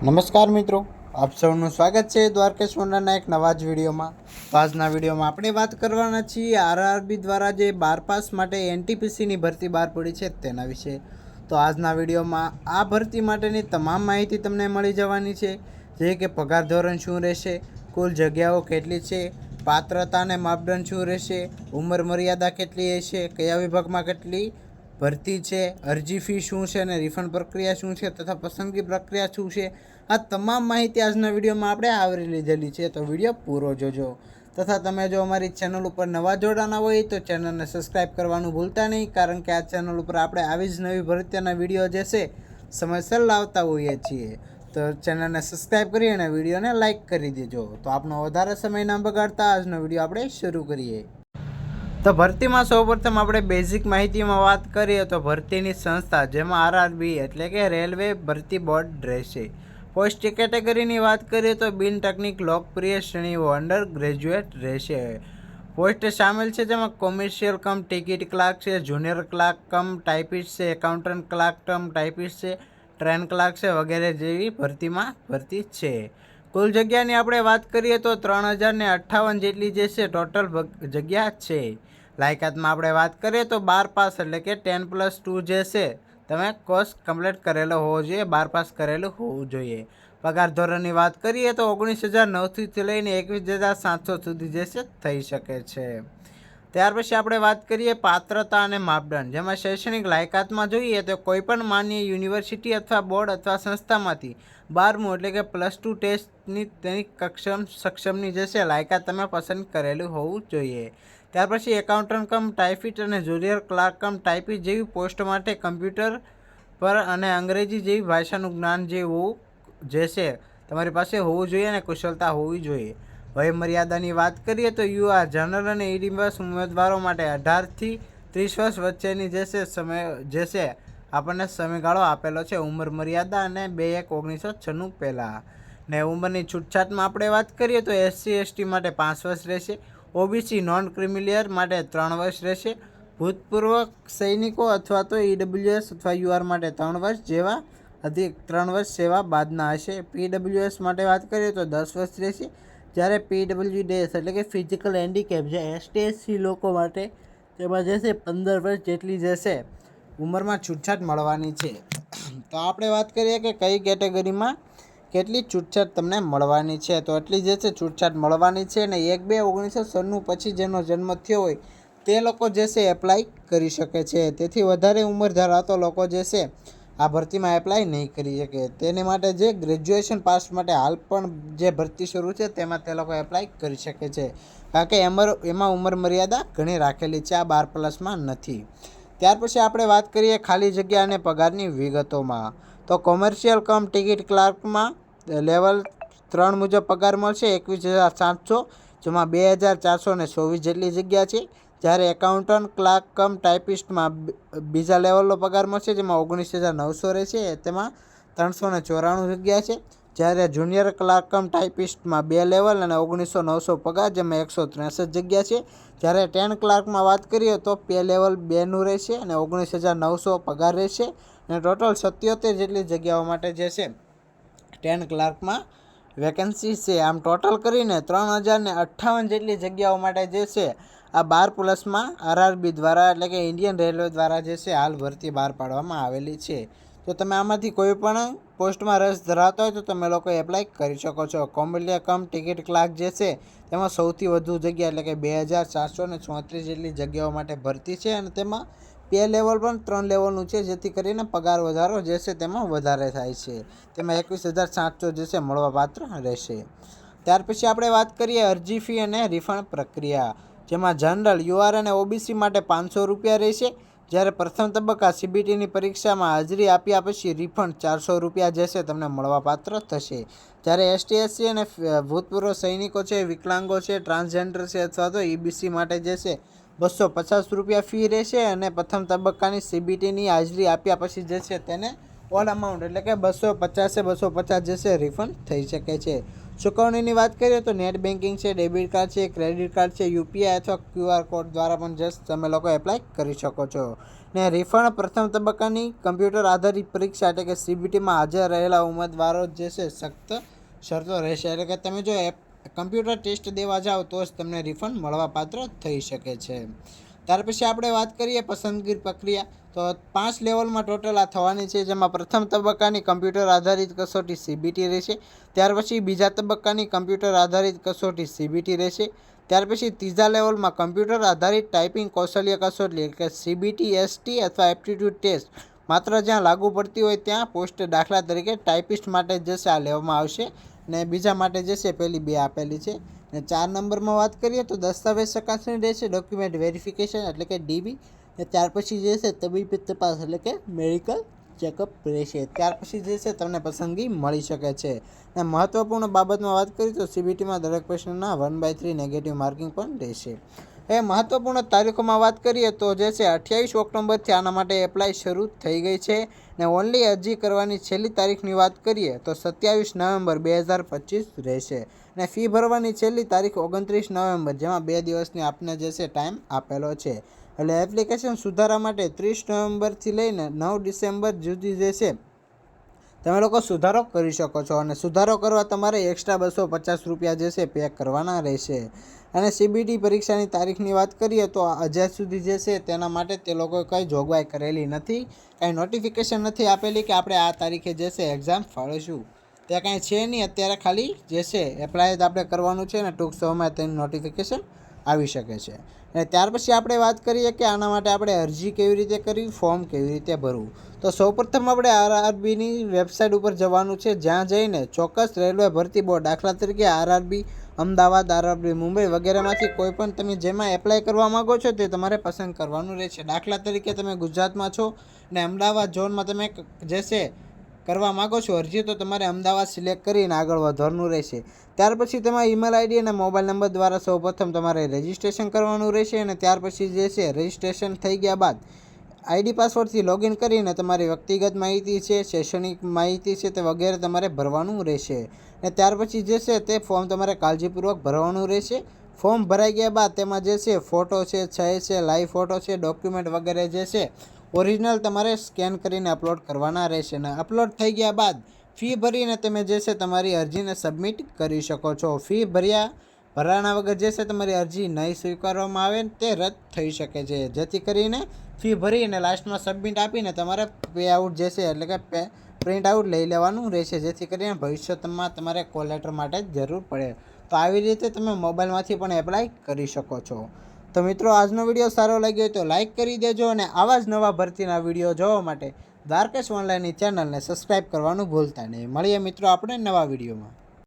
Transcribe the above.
નમસ્કાર મિત્રો. આપ સૌનું સ્વાગત છે દ્વારકેશ મોંડાના એક નવા જ વિડીયોમાં. તો આજના વિડીયોમાં આપણે વાત કરવાના છીએ આરઆરબી દ્વારા જે બાર પાસ માટે એનટીપીસીની ભરતી બહાર પડી છે તેના વિશે. તો આજના વિડીયોમાં આ ભરતી માટેની તમામ માહિતી તમને મળી જવાની છે. જે કે પગાર ધોરણ શું રહેશે, કુલ જગ્યાઓ કેટલી છે પાત્રતા અને માપદંડ શું રહેશે, ઉંમર મર્યાદા કેટલી હશે, કયા વિભાગમાં કેટલી ભરતી છે, અરજી ફી શું છે અને રિફંડ પ્રક્રિયા શું છે તથા પસંદગી પ્રક્રિયા શું છે, આ તમામ માહિતી આજના વિડીયોમાં આપણે આવરી લીધેલી છે. તો વીડિયો પૂરો જોજો. તથા તમે જો અમારી ચેનલ ઉપર નવા જોડાના હોય તો ચેનલને સબસ્ક્રાઈબ કરવાનું ભૂલતા નહીં, કારણ કે આ ચેનલ ઉપર આપણે આવી જ નવી ભરતીના વીડિયો જે છે, સમયસર લાવતા હોઈએ છીએ. તો ચેનલને સબસ્ક્રાઈબ કરી અને વિડીયોને લાઇક કરી દેજો. તો આપનો વધારે સમય ના બગાડતા આજનો વીડિયો આપણે શરૂ કરીએ. તો ભરતીમાં સૌપ્રથમ આપણે બેઝિક માહિતીમાં વાત કરીએ તો ભરતીની સંસ્થા જેમાં આરઆરબી એટલે કે રેલવે ભરતી બોર્ડ રહેશે. પોસ્ટ કેટેગરીની વાત કરીએ તો બિન ટેકનિક લોકપ્રિય શ્રેણીઓ અંડર ગ્રેજ્યુએટ રહેશે. પોસ્ટ સામેલ છે જેમાં કોમર્શિયલ કમ ટિકિટ ક્લાર્ક છે જુનિયર ક્લાર્ક કમ ટાઈપિસ્ટ છે એકાઉન્ટન્ટ ક્લાર્ક કમ ટાઈપિસ્ટ છે ટ્રેન ક્લાર્ક છે વગેરે જેવી ભરતીમાં ભરતી છે. કુલ જગ્યાની આપણે વાત કરીએ તો ત્રણ હજાર ને અઠ્ઠાવન જેટલી જે છે ટોટલ જગ્યા છે. લાયકાતમાં આપણે વાત કરીએ તો બાર પાસ એટલે કે ટેન પ્લસ ટુ જે છે, તમે કોર્સ કમ્પ્લીટ કરેલો હોવો જોઈએ, બાર પાસ કરેલું હોવું જોઈએ. પગાર ધોરણની વાત કરીએ તો ઓગણીસ હજાર નવથી લઈને એકવીસ હજાર સાતસો સુધી જે છે થઈ શકે છે. ત્યાર પછી આપણે વાત કરીએ પાત્રતા અને માપદંડ. જેમાં શૈક્ષણિક લાયકાતમાં જોઈએ તો કોઈપણ માન્ય યુનિવર્સિટી અથવા બોર્ડ અથવા સંસ્થામાંથી બારમું એટલે કે પ્લસ ટુ ટેસ્ટની તેની કક્ષમ સક્ષમની જે છે લાયકાત તમે પસંદ કરેલું હોવું જોઈએ. ત્યાર પછી એકાઉન્ટન્ટ કમ ટાઈપિસ્ટ અને જુનિયર ક્લાર્ક કમ ટાઈપિસ્ટ જેવી પોસ્ટ માટે કમ્પ્યુટર પર અને અંગ્રેજી જેવી ભાષાનું જ્ઞાન જે હોવું જે છે, તમારી પાસે હોવું જોઈએ અને કુશળતા હોવી જોઈએ. વયમર્યાદાની વાત કરીએ તો યુવા જનરલ અને ઈડીબસ ઉમેદવારો માટે અઢારથી ત્રીસ વર્ષ વચ્ચેની જે છે સમય, જે છે, આપણને સમયગાળો આપેલો છે. ઉંમર મર્યાદા અને બે એક ઓગણીસો છન્નું પહેલાં. ને ઉંમરની છૂટછાટમાં આપણે વાત કરીએ તો એસસી, એસટી માટે પાંચ વર્ષ રહેશે. ઓબીસી નોન ક્રિમિલિયર માટે ત્રણ વર્ષ રહેશે. ભૂતપૂર્વ સૈનિકો અથવા તો ઈડબ્લ્યુએસ અથવા યુઆર માટે ત્રણ વર્ષ, જેવા અધિક ત્રણ વર્ષ સેવા બાદના હશે. પીડબ્લ્યુએસ માટે વાત કરીએ તો દસ વર્ષ રહેશે. જ્યારે પીડબ્લ્યુ ડેસ એટલે કે ફિઝિકલ હેન્ડીકેપ જે એસટીએસસી લોકો માટે તેમાં જશે પંદર વર્ષ જેટલી જશે. ઉંમરમાં છૂટછાટ મળવાની છે. તો આપણે વાત કરીએ કે કઈ કેટેગરીમાં કેટલી છૂટછાટ તમને મળવાની છે? તો એટલી જે છે છૂટછાટ મળવાની છે અને એક બે ઓગણીસો સન્નું પછી જેનો જન્મ થયો હોય, તે લોકો જે છે એપ્લાય કરી શકે છે. તેથી વધારે ઉંમર ધરાવતો લોકો જે છે, આ ભરતીમાં એપ્લાય નહીં કરી શકે. તેને માટે જે ગ્રેજ્યુએશન પાસ માટે હાલ પણ જે ભરતી શરૂ છે, તેમાં તે લોકો એપ્લાય કરી શકે છે. કારણ કે એમર, એમાં ઉંમર મર્યાદા ઘણી રાખેલી છે, આ બાર પ્લસમાં નથી. ત્યાર પછી આપણે વાત કરીએ ખાલી જગ્યા અને પગારની વિગતોમાં. તો કોમર્શિયલ કમ ટિકિટ ક્લાર્કમાં લેવલ ત્રણ મુજબ પગાર મળશે, એકવીસ હજાર સાતસો, જેમાં બે હજાર ચારસો ને ચોવીસ જેટલી જગ્યા છે. જ્યારે એકાઉન્ટન્ટ ક્લાર્ક કમ ટાઈપિસ્ટમાં બીજા લેવલનો પગાર મળશે, જેમાં ઓગણીસ હજાર નવસો રહેશે. તેમાં ત્રણસો ને ચોરાણું જગ્યા છે. જ્યારે જુનિયર ક્લાર્ક કમ ટાઈપિસ્ટમાં બે લેવલ અને ઓગણીસો નવસો પગાર, જેમાં એકસો ત્રેસઠ જગ્યા છે. જ્યારે ટેન ક્લાર્કમાં વાત કરીએ તો પે લેવલ બેનું રહેશે અને ઓગણીસ હજાર નવસો પગાર રહેશે. અને ટોટલ સત્યોતેર જેટલી જગ્યાઓ માટે જે છે ટેન ક્લાર્કમાં વેકેન્સી છે. આમ ટોટલ કરીને ત્રણ હજારને અઠ્ઠાવન જેટલી જગ્યાઓ માટે જે છે, આ બાર પ્લસમાં આરઆરબી દ્વારા એટલે કે ઇન્ડિયન રેલવે દ્વારા જે છે, હાલ ભરતી બહાર પાડવામાં આવેલી છે. તો તમે આમાંથી કોઈ પણ પોસ્ટમાં રસ ધરાવતા હોય તો તમે લોકો એપ્લાય કરી શકો છો. કોમ્બલિયા કમ ટિકિટ ક્લાર્ક જે છે, તેમાં સૌથી વધુ જગ્યા એટલે કે બે હજાર ચારસો ને ચોત્રીસ જેટલી જગ્યાઓ માટે ભરતી છે અને તેમાં પે લેવલ પણ ત્રણ લેવલનું છે, જેથી કરીને પગાર વધારો જે છે તેમાં વધારે થાય છે. તેમાં એકવીસ હજાર સાતસો જે મળવાપાત્ર રહેશે. ત્યાર પછી આપણે વાત કરીએ અરજી ફી અને રિફંડ પ્રક્રિયા. જેમાં જનરલ યુઆર અને ઓબીસી માટે પાંચસો રૂપિયા રહેશે. જ્યારે પ્રથમ તબક્કા સીબીટીની પરીક્ષામાં હાજરી આપ્યા પછી રિફંડ ચારસો રૂપિયા જે છે તમને મળવાપાત્ર થશે. જ્યારે એસટીએસસી અને ભૂતપૂર્વ સૈનિકો છે, વિકલાંગો છે ટ્રાન્સજેન્ડર છે અથવા તો ઈબીસી માટે જે છે બસો પચાસ રૂપિયા ફી રહેશે અને પ્રથમ તબક્કાની સીબીટીની હાજરી આપ્યા પછી જે છે તેને ઓલ અમાઉન્ટ એટલે કે બસો પચાસે બસો પચાસ જે છે રિફંડ થઈ શકે છે. ચૂકવણીની વાત કરીએ તો નેટ બેન્કિંગ છે, ડેબિટ કાર્ડ છે, ક્રેડિટ કાર્ડ છે યુપીઆઈ અથવા ક્યુઆર કોડ દ્વારા પણ જસ્ટ તમે લોકો એપ્લાય કરી શકો છો. ને રિફંડ પ્રથમ તબક્કાની કમ્પ્યુટર આધારિત પરીક્ષા એટલે કે સીબીટીમાં હાજર રહેલા ઉમેદવારો જે છે સખ્ત શરતો રહેશે. એટલે કે તમે જો એપ કમ્પ્યુટર ટેસ્ટ દેવા જાઓ તો જ તમને રિફંડ મળવાપાત્ર થઈ શકે છે. ત્યાર પછી આપણે વાત કરીએ પસંદગી પ્રક્રિયા. તો પાંચ લેવલમાં ટોટલ આ થવાની છે, જેમાં પ્રથમ તબક્કાની કમ્પ્યુટર આધારિત કસોટી સીબીટી રહેશે. ત્યાર પછી બીજા તબક્કાની કમ્પ્યુટર આધારિત કસોટી સીબીટી રહેશે. ત્યાર પછી ત્રીજા લેવલમાં કમ્પ્યુટર આધારિત ટાઈપિંગ કૌશલ્ય કસોટી, એટલે કે સીબીટી, એસટી અથવા એપ્ટિટ્યૂડ ટેસ્ટ. માત્ર જ્યાં લાગુ પડતી હોય ત્યાં પોસ્ટ દાખલા તરીકે ટાઈપિસ્ટ માટે જશે આ લેવામાં આવશે. ને બીજા માટે જે છે પેલી બે આપેલી છે. ને ચાર નંબરમાં વાત કરીએ તો દસ્તાવેજ ચકાસણી રહેશે ડોક્યુમેન્ટ વેરિફિકેશન એટલે કે ડીબી ને ત્યાર પછી જે છે તબીબી તપાસ એટલે કે મેડિકલ ચેકઅપ રહેશે. ત્યાર પછી જે છે તમને પસંદગી મળી શકે છે. અને મહત્વપૂર્ણ બાબતમાં વાત કરીએ તો સીબીટીમાં દરેક પ્રશ્નના one by three negative marking પણ રહેશે. એ મહત્વપૂર્ણ તારીખોમાં વાત કરીએ તો જે છે અઠ્યાવીસ ઓક્ટોબરથી આના માટે એપ્લાય શરૂ થઈ ગઈ છે ને ઓનલી અરજી કરવાની છેલ્લી તારીખની વાત કરીએ તો સત્યાવીસ નવેમ્બર બે હજાર પચીસ રહેશે ને ફી ભરવાની છેલ્લી તારીખ ઓગણત્રીસ નવેમ્બર જેમાં બે દિવસની આપને જે છે ટાઈમ આપેલો છે. એટલે એપ્લિકેશન સુધારા માટે ત્રીસ નવેમ્બરથી લઈને નવ ડિસેમ્બર સુધી જે છે તમે લોકો સુધારો કરી શકો છો અને સુધારો કરવા તમારે એક્સ્ટ્રા બસો પચાસ રૂપિયા જે છે પે કરવાના રહેશે. અને સીબીટી પરીક્ષાની તારીખની વાત કરીએ તો હજાર સુધી જે છે તેના માટે તે લોકોએ કંઈ જોગવાઈ કરેલી નથી, કાંઈ નોટિફિકેશન નથી આપેલી કે આપણે આ તારીખે જે છે એક્ઝામ ફાળવીશું. ત્યાં કાંઈ છે નહીં, અત્યારે ખાલી જે છે એપ્લાય જ આપણે કરવાનું છે ને ટૂંક સમયમાં તેનું નોટિફિકેશન આવી શકે છે. અને ત્યાર પછી આપણે વાત કરીએ કે આના માટે આપણે અરજી કેવી રીતે કરવી, ફોર્મ કેવી રીતે ભરવું. તો સૌપ્રથમ આપણે આરઆરબીની વેબસાઇટ ઉપર જવાનું છે. જ્યાં જઈને ચોક્કસ રેલવે ભરતી બોર્ડ, દાખલા તરીકે આરઆરબી, અમદાવાદ, આરઆરબી, મુંબઈ વગેરેમાંથી કોઈ પણ તમે જેમાં એપ્લાય કરવા માગો છો તે તમારે પસંદ કરવાનું રહેશે. દાખલા તરીકે તમે ગુજરાતમાં છો ને અમદાવાદ ઝોનમાં તમે જે છે કરવા માગો છો, અરજી તો તમારે અમદાવાદ સિલેક્ટ કરીને આગળ વધવાનું રહેશે. ત્યાર પછી તમારા ઈમેલ આઈડી અને મોબાઈલ નંબર દ્વારા સૌપ્રથમ તમારે રજિસ્ટ્રેશન કરવાનું રહેશે અને ત્યાર પછી જે છે રજિસ્ટ્રેશન થઈ ગયા બાદ આઈડી પાસવર્ડથી લોગિન કરીને તમારી વ્યક્તિગત માહિતી છે, શૈક્ષણિક માહિતી છે તે વગેરે તમારે ભરવાનું રહેશે. અને ત્યાર પછી જે છે તે ફોર્મ તમારે કાળજીપૂર્વક ભરવાનું રહેશે. ફોર્મ ભરાઈ ગયા બાદ તેમાં જે છે ફોટો છે, છય છે લાઈવ ફોટો છે ડોક્યુમેન્ટ વગેરે જે છે ઓરિજિનલ તમારે સ્કેન કરીને અપલોડ કરવાના રહેશે અને અપલોડ થઈ ગયા બાદ ફી ભરીને તમે જે છે તમારી અરજીને સબમિટ કરી શકો છો. ફી ભર્યા ભરાણા વગર જે છે તમારી અરજી નહીં સ્વીકારવામાં આવે તે રદ થઈ શકે છે. જેથી કરીને ફી ભરીને લાસ્ટમાં સબમિટ આપીને તમારે પે આઉટ જે છે એટલે કે પે પ્રિન્ટ આઉટ લઈ લેવાનું રહેશે. જેથી કરીને ભવિષ્યમાં તમારે કોલ લેટર માટે જરૂર પડે. તો આવી રીતે તમે મોબાઈલમાંથી પણ એપ્લાય કરી શકો છો. તો મિત્રો, આજનો વીડિયો સારો લાગ્યો હોય તો લાઇક કરી દેજો અને આવા જ નવા ભરતીના વીડિયો જોવા માટે દ્વારકેશ ઓનલાઈનની ચેનલને સબસ્ક્રાઈબ કરવાનું ભૂલતા નહીં. મળીએ મિત્રો, આપણે નવા વિડીયોમાં.